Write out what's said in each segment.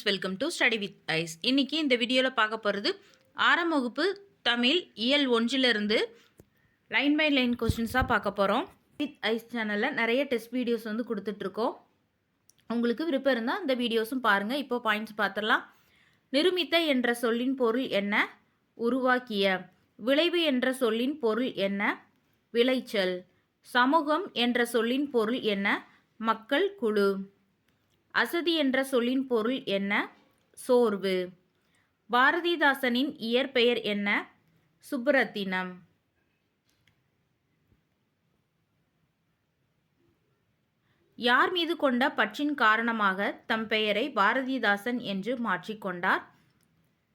Welcome to study with ice. இன்னைக்கு இந்த வீடியோவில் பார்க்க போகிறது ஆறாம் வகுப்பு தமிழ் இயல் ஒன்றிலிருந்து லைன் பை லைன் கொஸ்டின்ஸாக பார்க்க போகிறோம் வித் ஐஸ் சேனலில் நிறைய டெஸ்ட் வீடியோஸ் வந்து கொடுத்துட்ருக்கோம். உங்களுக்கு விருப்பம் இருந்தால் இந்த வீடியோஸும் பாருங்கள் இப்போ பாயிண்ட்ஸ் பார்த்துடலாம். நிருமித்த என்ற சொல்லின் பொருள் என்ன? உருவாக்கிய. விளைவு என்ற சொல்லின் பொருள் என்ன? விளைச்சல். சமூகம் என்ற சொல்லின் பொருள் என்ன? மக்கள் குழு. அசதி என்ற சொல்லின் பொருள் என்ன? சோர்வு. பாரதிதாசனின் இயற்பெயர் என்ன? சுப்புரத்தினம் யார் மீது கொண்ட பற்றின் காரணமாக தம் பெயரை பாரதிதாசன் என்று மாற்றிக்கொண்டார்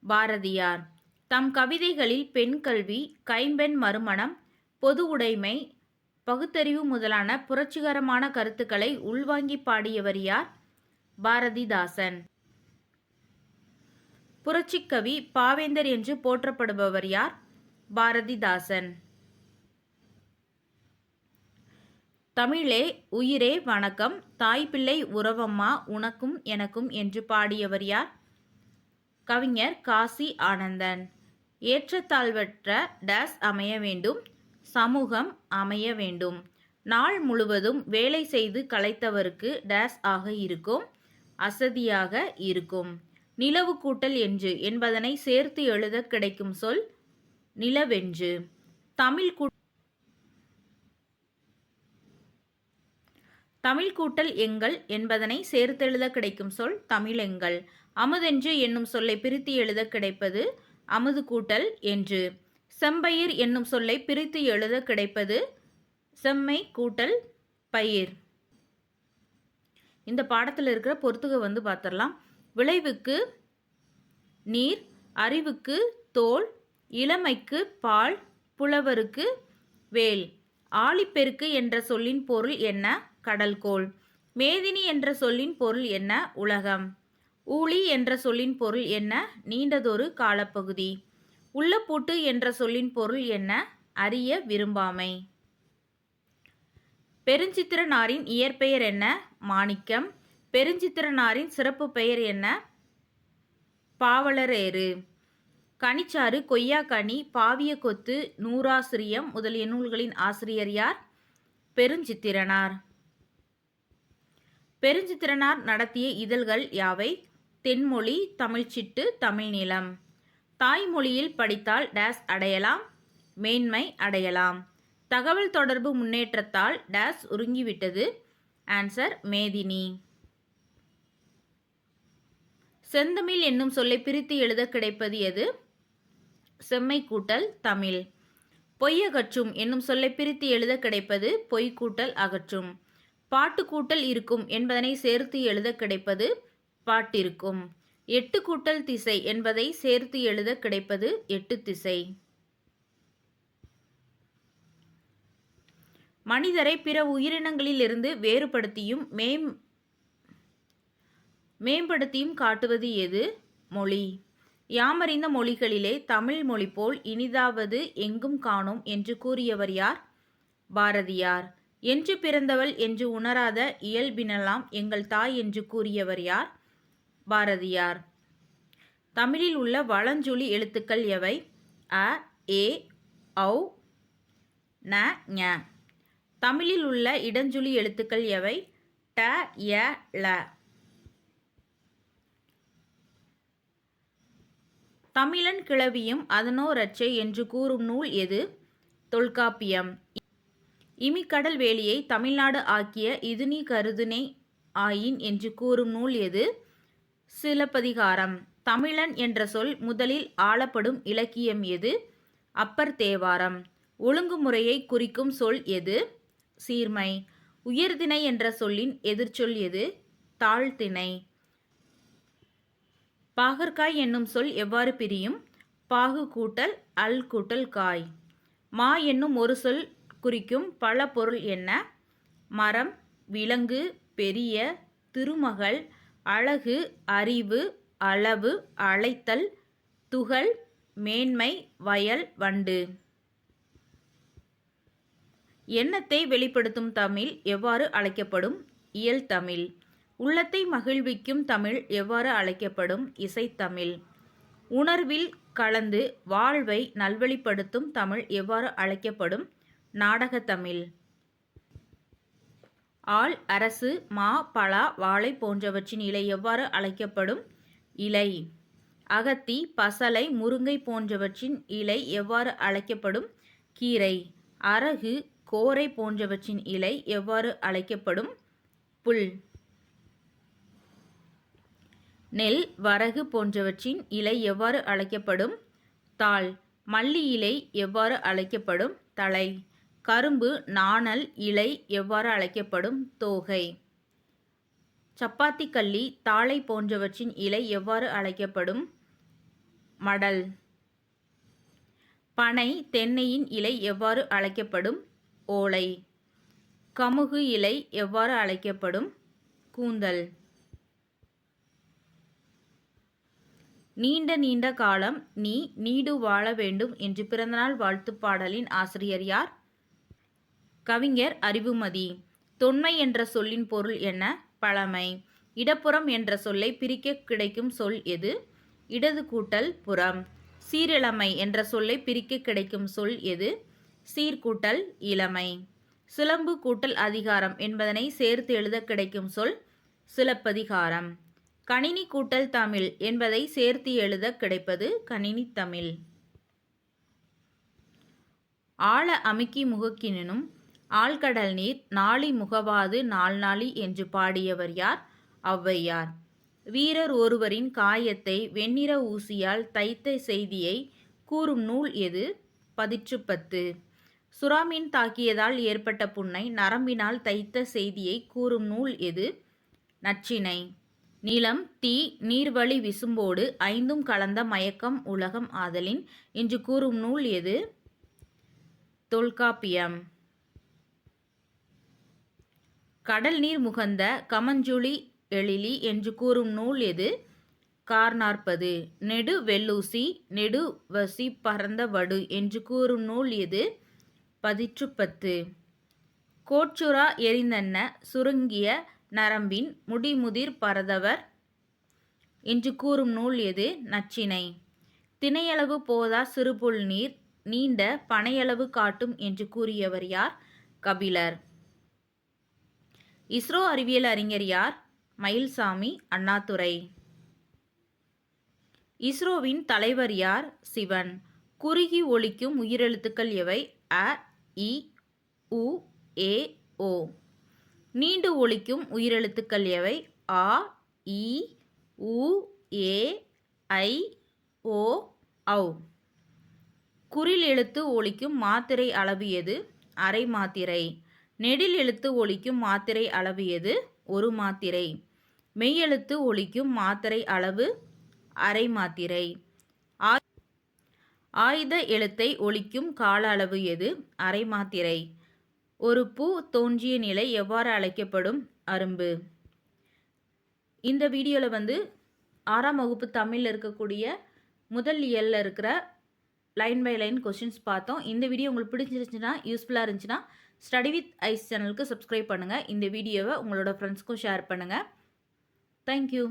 பாரதியார். தம் கவிதைகளில் பெண் கல்வி கைம்பெண் மறுமணம் பொது உடைமை பகுத்தறிவு முதலான புரட்சிகரமான கருத்துக்களை உள்வாங்கி பாடியவர் யார்? பாரதிதாசன். புரட்சிக்கவி பாவேந்தர் என்று போற்றப்படுபவர் யார்? பாரதிதாசன். தமிழே உயிரே வணக்கம். தாய்ப்பிள்ளை உறவம்மா உனக்கும் எனக்கும் என்று பாடியவர் யார்? கவிஞர் காசி ஆனந்தன். ஏற்றத்தாழ்வற்ற டேஸ் அமைய வேண்டும். சமூகம் அமைய வேண்டும். நாள் முழுவதும் வேலை செய்து களைத்தவருக்கு டேஸ் ஆக இருக்கும். அசதியாக இருக்கும். நிலவு கூட்டல் என்று என்பதனை சேர்த்து எழுத கிடைக்கும் சொல் நிலவென்று. தமிழ் கூ தமிழ் கூட்டல் எங்கள் என்பதனை சேர்த்தெழுத கிடைக்கும் சொல் தமிழெங்கள். அமுதென்று என்னும் சொல்லை பிரித்து எழுத கிடைப்பது அமுது கூட்டல் என்று. செம்பயிர் என்னும் சொல்லை பிரித்து எழுத கிடைப்பது செம்மை கூட்டல் பயிர். இந்த பாடத்தில் இருக்கிற பொறுத்துக வந்து பார்த்துடலாம் விளைவுக்கு நீர் அறிவுக்கு தோல் இளமைக்கு பால் புலவருக்கு வேல். ஆழிப்பெருக்கு என்ற சொல்லின் பொருள் என்ன? கடல்கோள். மேதினி என்ற சொல்லின் பொருள் என்ன? உலகம். ஊழி என்ற சொல்லின் பொருள் என்ன? நீண்டதொரு காலப்பகுதி. உள்ளப்பூட்டு என்ற சொல்லின் பொருள் என்ன? அறிய விரும்பாமை. பெருஞ்சித்திரனாரின் இயற்பெயர் என்ன? மாணிக்கம். பெருஞ்சித்திரனாரின் சிறப்பு பெயர் என்ன? பாவலரேறு. கனிச்சாறு கொய்யாக்கனி பாவிய கொத்து நூறாசிரியம் முதலிய நூல்களின் ஆசிரியர் யார்? பெருஞ்சித்திரனார். பெருஞ்சித்திரனார் நடத்திய இதழ்கள் யாவை? தென்மொழி தமிழ்ச்சிட்டு தமிழ்நிலம். தாய்மொழியில் படித்தால் டேஸ் அடையலாம் மேன்மை அடையலாம். தகவல் தொடர்பு முன்னேற்றத்தால் டேஸ் உருங்கிவிட்டது. ஆன்சர் மேதினி. செந்தமிழ் என்னும் சொல்லை பிரித்து எழுத கிடைப்பது எது? செம்மை கூட்டல் தமிழ் பொய்யகற்றும் என்னும் சொல்லை பிரித்து எழுத கிடைப்பது பொய் கூட்டல் அகற்றும். பாட்டு கூட்டல் இருக்கும் என்பதனை சேர்த்து எழுத கிடைப்பது பாட்டிருக்கும். எட்டு கூட்டல் திசை என்பதை சேர்த்து எழுத கிடைப்பது எட்டு திசை மனிதரை பிற உயிரினங்களிலிருந்து வேறுபடுத்தியும் மேம் மேம்படுத்தியும் காட்டுவது எது? மொழி. யாமறிந்த மொழிகளிலே தமிழ் மொழி போல் இனிதாவது எங்கும் காணோம் என்று கூறியவர் யார்? பாரதியார். என்று பிறந்தவள் என்று உணராத இயல்பினலாம் எங்கள் தாய் என்று கூறியவர் யார்? பாரதியார். தமிழில் உள்ள வளஞ்சொலி எழுத்துக்கள் எவை? அ ஏ ஔ ந ஞ. தமிழில் உள்ள இடஞ்சுழி எழுத்துக்கள் எவை? ட ய ல தமிழன் கிளவியும் அதனோரச்சை என்று கூறும் நூல் எது? தொல்காப்பியம். இமிக்கடல் வேலியை தமிழ்நாடு ஆக்கிய இதுனி கருதுனை ஆயின் என்று கூறும் நூல் எது? சிலப்பதிகாரம். தமிழன் என்ற சொல் முதலில் ஆளப்படும் இலக்கியம் எது? அப்பர் தேவாரம். ஒழுங்குமுறையை குறிக்கும் சொல் எது? சீர்மை. உயர்திணை என்ற சொல்லின் எதிர்ச்சொல் எது? தாழ்திணை பாகற்காய் என்னும் சொல் எவ்வாறு பிரியும்? பாகு கூட்டல் அல் கூட்டல் காய். மா என்னும் ஒரு சொல் குறிக்கும் பல பொருள் என்ன? மரம் விலங்கு பெரிய திருமகள் அழகு அறிவு அளவு அழைத்தல் துகள் மேன்மை வயல் வண்டு. எண்ணத்தை வெளிப்படுத்தும் தமிழ் எவ்வாறு அழைக்கப்படும்? இயல் தமிழ். உள்ளத்தை மகிழ்விக்கும் தமிழ் எவ்வாறு அழைக்கப்படும்? இசைத்தமிழ். உணர்வில் கலந்து வாழ்வை நல்வழிப்படுத்தும் தமிழ் எவ்வாறு அழைக்கப்படும்? நாடகத்தமிழ். ஆள் அரசு மா பலா வாழை போன்றவற்றின் இலை எவ்வாறு அழைக்கப்படும்? இலை. அகத்தி பசலை முருங்கை போன்றவற்றின் இலை எவ்வாறு அழைக்கப்படும்? கீரை. அரகு கோரை போன்றவற்றின் இலை எவ்வாறு அழைக்கப்படும்? புல். நெல் வரகு போன்றவற்றின் இலை எவ்வாறு அழைக்கப்படும்? தாள். மல்லி இலை எவ்வாறு அழைக்கப்படும்? தலை கரும்பு நாணல் இலை எவ்வாறு அழைக்கப்படும்? தோகை. சப்பாத்தி கள்ளி தாளை போன்றவற்றின் இலை எவ்வாறு அழைக்கப்படும்? மடல். பனை தென்னையின் இலை எவ்வாறு அழைக்கப்படும்? ஓலை. கமுகு இலை எவ்வாறு அழைக்கப்படும்? கூந்தல். நீண்ட நீண்ட காலம் நீ நீடு வாழ வேண்டும் என்று பிறந்தநாள் வாழ்த்துப் பாடலின் ஆசிரியர் யார்? கவிஞர் அறிவுமதி. தொன்மை என்ற சொல்லின் பொருள் என்ன? பழமை. இடப்புறம் என்ற சொல்லை பிரிக்க கிடைக்கும் சொல் எது? இடது கூட்டல் புறம். சீரிழமை என்ற சொல்லை பிரிக்க கிடைக்கும் சொல் எது? சீர்கூட்டல் இளமை. சிலம்பு கூட்டல் அதிகாரம் என்பதனை சேர்த்து எழுத கிடைக்கும் சொல் சிலப்பதிகாரம். கணினி கூட்டல் தமிழ் என்பதை சேர்த்து எழுத கிடைப்பது கணினி தமிழ். ஆழ அமுக்கி முகக்கினும் ஆழ்கடல் நீர் நாளி முகவாது நாள் நாளி என்று பாடியவர் யார்? ஔவையார். வீரர் ஒருவரின் காயத்தை வெண்ணிற ஊசியால் தைத்த செய்தியை கூறும் நூல் எது? பதிற்றுப்பத்து. சுறாமீன் தாக்கியதால் ஏற்பட்ட புண்ணை நரம்பினால் தைத்த செய்தியை கூறும் நூல் எது? நச்சினை. நிலம் தீ நீர்வழி விசும்போடு ஐந்தும் கலந்த மயக்கம் உலகம் ஆதலின் என்று கூறும் நூல் எது? தொல்காப்பியம். கடல் நீர் முகந்த கமஞ்சுளி எழிலி என்று கூறும் நூல் எது? கார்நாற்பது. நெடு வெள்ளூசி நெடு வசி பரந்த வடு என்று கூறும் நூல் எது? பதிற்றுப்பத்து. கோச்சுரா எரிந்தன்ன சுருங்கிய நரம்பின் முடிமுதிர் பரதவர் என்று கூறும் நூல் எது? நச்சினை. திணையளவு போதா சிறுபுல் நீர் நீண்ட பனையளவு காட்டும் என்று கூறியவர் யார்? கபிலர். இஸ்ரோ அறிவியல் அறிஞர் யார்? மயில்சாமி அண்ணாதுரை. இஸ்ரோவின் தலைவர் யார்? சிவன். குறுகி ஒழிக்கும் உயிரெழுத்துக்கள் எவை? அ. இ உ ஏ ஓ. நீண்டு ஒழிக்கும் உயிரெழுத்துக்கள் எவை? ஆ இ உ ஏ ஐ ஓ ஔ. குறில் எழுத்து ஒழிக்கும் மாத்திரை அளவு எது? அரை மாத்திரை. நெடில் எழுத்து ஒழிக்கும் மாத்திரை அளவு எது? ஒரு மாத்திரை. மெய்யெழுத்து ஒழிக்கும் மாத்திரை அளவு அரை மாத்திரை. ஆ ஆயுத எழுத்தை ஒழிக்கும் கால அளவு எது? அரை மாத்திரை. ஒரு பூ தோன்றிய நிலை எவ்வாறு அழைக்கப்படும்? அரும்பு. இந்த வீடியோவில் வந்து ஆறாம் வகுப்பு தமிழில் இருக்கக்கூடிய முதல் இயலில் இருக்கிற லைன் பை லைன் கொஷின்ஸ் பார்த்தோம். இந்த வீடியோ உங்களுக்கு பிடிச்சிருந்துச்சுன்னா யூஸ்ஃபுல்லாக இருந்துச்சுன்னா ஸ்டடி வித் ஐஸ் சேனலுக்கு சப்ஸ்கிரைப் பண்ணுங்கள் இந்த வீடியோவை உங்களோட ஃப்ரெண்ட்ஸ்க்கும் ஷேர் பண்ணுங்கள் தேங்க்யூ